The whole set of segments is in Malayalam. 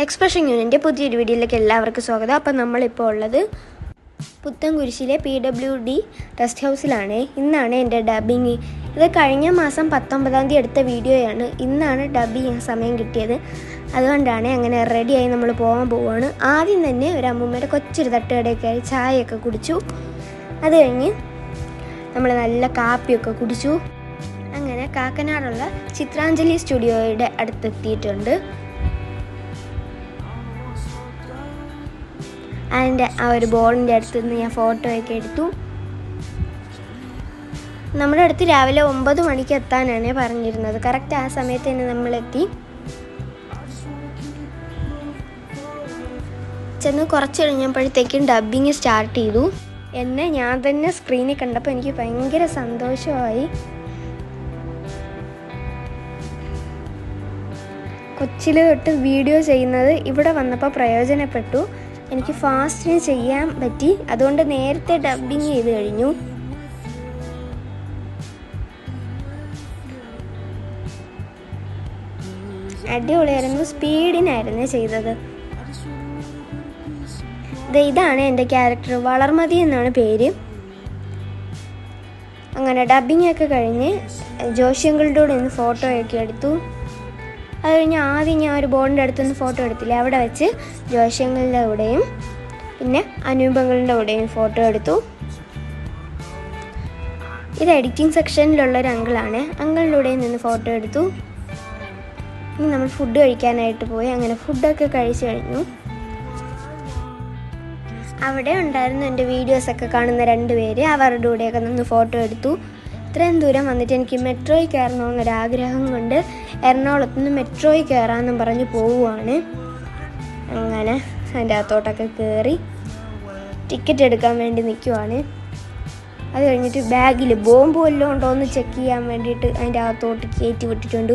എക്സ്പ്രഷൻ യൂണിന്റെ പുതിയൊരു വീഡിയോയിലേക്ക് എല്ലാവർക്കും സ്വാഗതം. അപ്പം നമ്മളിപ്പോൾ ഉള്ളത് പുത്തൻകുരിശിലെ പി ഡബ്ല്യു ഡി റെസ്റ്റ് ഹൗസിലാണ് ഇന്നാണ് എന്റെ ഡബിങ് ഇത് കഴിഞ്ഞ മാസം പത്തൊമ്പതാം തീയതി എടുത്ത വീഡിയോയാണ്. ഇന്നാണ് ഡബ് ചെയ്യാൻ സമയം കിട്ടിയത്. അതുകൊണ്ടാണ് അങ്ങനെ റെഡിയായി നമ്മൾ പോകാൻ പോവുകയാണ് ആദ്യം തന്നെ ഒരു അമ്മൂമ്മയുടെ കൊച്ചൊരു തട്ടുകടയൊക്കെ ആയി ചായയൊക്കെ കുടിച്ചു. അത് കഴിഞ്ഞ് നമ്മൾ നല്ല കാപ്പിയൊക്കെ കുടിച്ചു. അങ്ങനെ കാക്കനാടുള്ള ചിത്രാഞ്ജലി സ്റ്റുഡിയോയുടെ അടുത്തെത്തിയിട്ടുണ്ട്. അതിന്റെ ആ ഒരു ബോളിന്റെ അടുത്ത് നിന്ന് ഞാൻ ഫോട്ടോയൊക്കെ എടുത്തു. നമ്മുടെ അടുത്ത് രാവിലെ ഒമ്പത് മണിക്ക് എത്താനാണ് പറഞ്ഞിരുന്നത്. കറക്റ്റ് ആ സമയത്ത് തന്നെ നമ്മളെത്തി ചെന്ന് കുറച്ച് കഴിഞ്ഞപ്പോഴത്തേക്കും ഡബ്ബിങ് സ്റ്റാർട്ട് ചെയ്തു. എന്നെ ഞാൻ തന്നെ സ്ക്രീനിൽ കണ്ടപ്പോൾ എനിക്ക് ഭയങ്കര സന്തോഷമായി. കൊച്ചിൽ തൊട്ട് വീഡിയോ ചെയ്യുന്നത് ഇവിടെ വന്നപ്പോൾ പ്രയോജനപ്പെട്ടു. എനിക്ക് ഫാസ്റ്റിന് ചെയ്യാൻ പറ്റി. അതുകൊണ്ട് നേരത്തെ ഡബിങ് ചെയ്ത് കഴിഞ്ഞു. അടിപൊളിയായിരുന്നു. സ്പീഡിനായിരുന്നു ചെയ്തത്. ഇതാണ് എന്റെ ക്യാരക്ടർ വളർമതി എന്നാണ് പേര്. അങ്ങനെ ഡബിങ് ഒക്കെ കഴിഞ്ഞ് ജോഷ്യങ്ങളുടെ കൂടെ നിന്ന് ഫോട്ടോയൊക്കെ എടുത്തു. അത് കഴിഞ്ഞ് ആദ്യം ഞാൻ ഒരു ബോർഡിന്റെ അടുത്തുനിന്ന് ഫോട്ടോ എടുത്തില്ലേ അവിടെ വെച്ച് ജോഷ്യങ്ങളുടെ കൂടെയും പിന്നെ അനൂപങ്ങളുടെ കൂടെയും ഫോട്ടോ എടുത്തു. ഇത് എഡിറ്റിംഗ് സെക്ഷനിലുള്ള ഒരു അങ്കിളാണ് അങ്കിളിലൂടെയും നിന്ന് ഫോട്ടോ എടുത്തു. ഇനി നമ്മൾ ഫുഡ് കഴിക്കാനായിട്ട് പോയി. അങ്ങനെ ഫുഡൊക്കെ കഴിച്ചു കഴിഞ്ഞു. അവിടെ ഉണ്ടായിരുന്നു എന്റെ വീഡിയോസൊക്കെ കാണുന്ന രണ്ട് പേര്. അവരുടെ കൂടെയൊക്കെ നിന്ന് ഫോട്ടോ എടുത്തു. ഇത്രയും ദൂരം വന്നിട്ട് എനിക്ക് മെട്രോയിൽ കയറണമെന്നൊരാഗ്രഹം കൊണ്ട് എറണാകുളത്ത് നിന്ന് മെട്രോയിൽ കയറാമെന്നും പറഞ്ഞ് പോവുകയാണ് അങ്ങനെ അതിന്റെ അകത്തോട്ടൊക്കെ കയറി ടിക്കറ്റ് എടുക്കാൻ വേണ്ടി നിൽക്കുവാണ് അത് കഴിഞ്ഞിട്ട് ബാഗിൽ ബോംബ് വല്ലതും ഉണ്ടോ എന്ന് ചെക്ക് ചെയ്യാൻ വേണ്ടിയിട്ട് അതിന്റെ അകത്തോട്ട് കയറ്റി വിട്ടിട്ടുണ്ട്.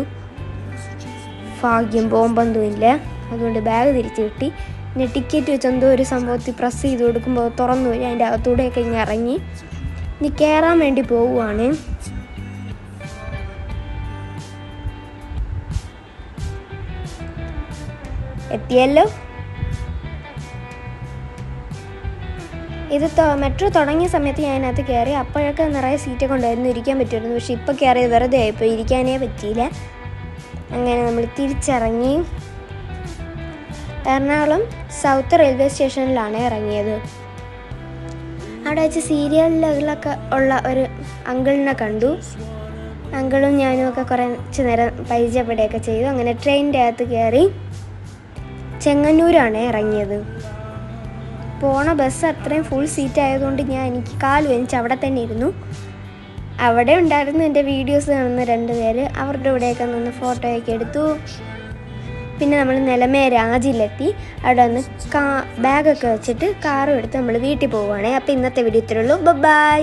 ഭാഗ്യം ബോംബൊന്നും ഇല്ല. അതുകൊണ്ട് ബാഗ് തിരിച്ച് കിട്ടി. പിന്നെ ടിക്കറ്റ് വെച്ച് എന്തോ ഒരു സംഭവത്തിൽ പ്രസ് ചെയ്ത് കൊടുക്കുമ്പോൾ തുറന്നു പോയി. അതിന്റെ അകത്തൂടെയൊക്കെ ഇങ്ങനെ ഇറങ്ങി. ഇനി കയറാൻ വേണ്ടി പോവുകയാണ് എത്തിയല്ലോ. ഇത് മെട്രോ തുടങ്ങിയ സമയത്ത് ഞാൻ അതിനകത്ത് കയറി അപ്പോഴൊക്കെ നിറയെ സീറ്റൊക്കെ ഉണ്ടായിരുന്നു ഇരിക്കാൻ പറ്റുമായിരുന്നു പക്ഷെ ഇപ്പോൾ കയറിയത് വെറുതെ ആയിപ്പോൾ ഇരിക്കാനേ പറ്റിയില്ല. അങ്ങനെ നമ്മൾ തിരിച്ചിറങ്ങി. എറണാകുളം സൗത്ത് റെയിൽവേ സ്റ്റേഷനിലാണ് ഇറങ്ങിയത്. അവിടെ വെച്ച് സീരിയലിലൊക്കെ ഉള്ള ഒരു അങ്കിളിനെ കണ്ടു. അങ്കിളും ഞാനും ഒക്കെ കുറച്ച് നേരം പരിചയപ്പെടുകയൊക്കെ ചെയ്തു. അങ്ങനെ ട്രെയിനിന്റെ അകത്ത് കയറി ചെങ്ങന്നൂരാണ് ഇറങ്ങിയത്. പോണ ബസ് അത്രയും ഫുൾ സീറ്റ് ആയതുകൊണ്ട് ഞാൻ എനിക്ക് കാൽ വെഞ്ച് അവിടെ തന്നെ ഇരുന്നു. അവിടെ ഉണ്ടായിരുന്നു എന്റെ വീഡിയോസ് കാണുന്ന രണ്ട് പേര്. അവരുടെ കൂടെയൊക്കെ നിന്ന് ഫോട്ടോയൊക്കെ എടുത്തു. പിന്നെ നമ്മൾ നിലമേ രാജിലെത്തി അവിടെ വന്ന് കാ ബാഗൊക്കെ വെച്ചിട്ട് കാറും എടുത്ത് നമ്മൾ വീട്ടിൽ പോവുകയാണെ അപ്പോൾ ഇന്നത്തെ വീഡിയോ ഇത്രയുള്ളൂ ബൈ